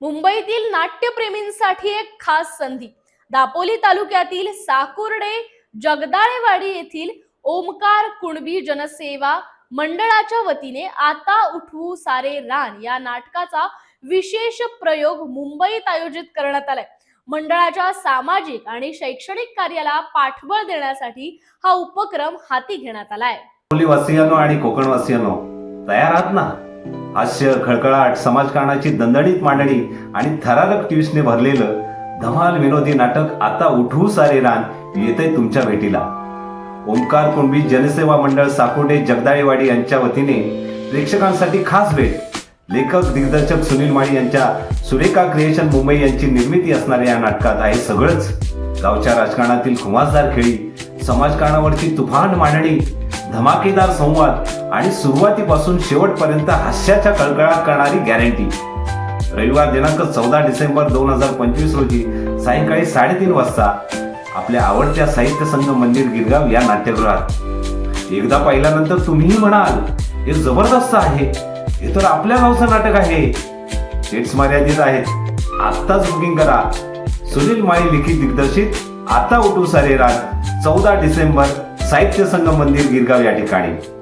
मुंबईतील नाट्यप्रेमींसाठी एक खास संधी. दापोली तालुक्यातील साकुर्डे जगदाळेवाडी येथील ओमकार कुणबी जनसेवा मंडळाच्या वतीने आता उठवू सारे रान या नाटकाचा विशेष प्रयोग मुंबईत आयोजित करण्यात आलाय. मंडळाच्या सामाजिक आणि शैक्षणिक कार्याला पाठबळ देण्यासाठी हा उपक्रम हाती घेण्यात आलाय. आणि कोकणवासियांनो तयार आहात ना? हास्य खळखळाट समाजकारणाची दणदणीत मांडणी आणि थरारक ट्विस्टने भरलेलं धमाल विनोदी नाटक आता उठवू सारे रान येते तुमच्या भेटीला. ओंकार कुणबी जनसेवा मंडळ साकोडे जगदाळेवाडी यांच्या वतीने प्रेक्षकांसाठी खास भेट. लेखक दिग्दर्शक सुनील माळी यांच्या सुरेखा क्रिएशन मुंबई यांची निर्मिती असणाऱ्या या नाटकात आहे सगळंच. गावच्या राजकारणातील खुमासदार खेळी समाजकारणावरची तुफान मांडणी धमाकेदार संवाद आणि सुरुवातीपासून शेवटपर्यंत हास्याच्या कळकळाट करणारी गॅरंटी रविवार दिनांक चौदा डिसेंबर दोन हजार पंचवीस रोजी सायंकाळी साडेतीन वाजता आपल्या आवडत्या साहित्य संघ मंदिर गिरगाव या नाट्यगृहात. एकदा पाहिल्यानंतर तुम्हीही म्हणाल हे जबरदस्त आहे. हे तर आपल्या गावचं नाटक आहे. सीट्स मर्यादित आहेत. आत्ताच बुकिंग करा. सुनील माळी लिखित दिग्दर्शित आता उठू सारे रात चौदा डिसेंबर साहित्य संघ मंदिर गिरगाव या ठिकाणी.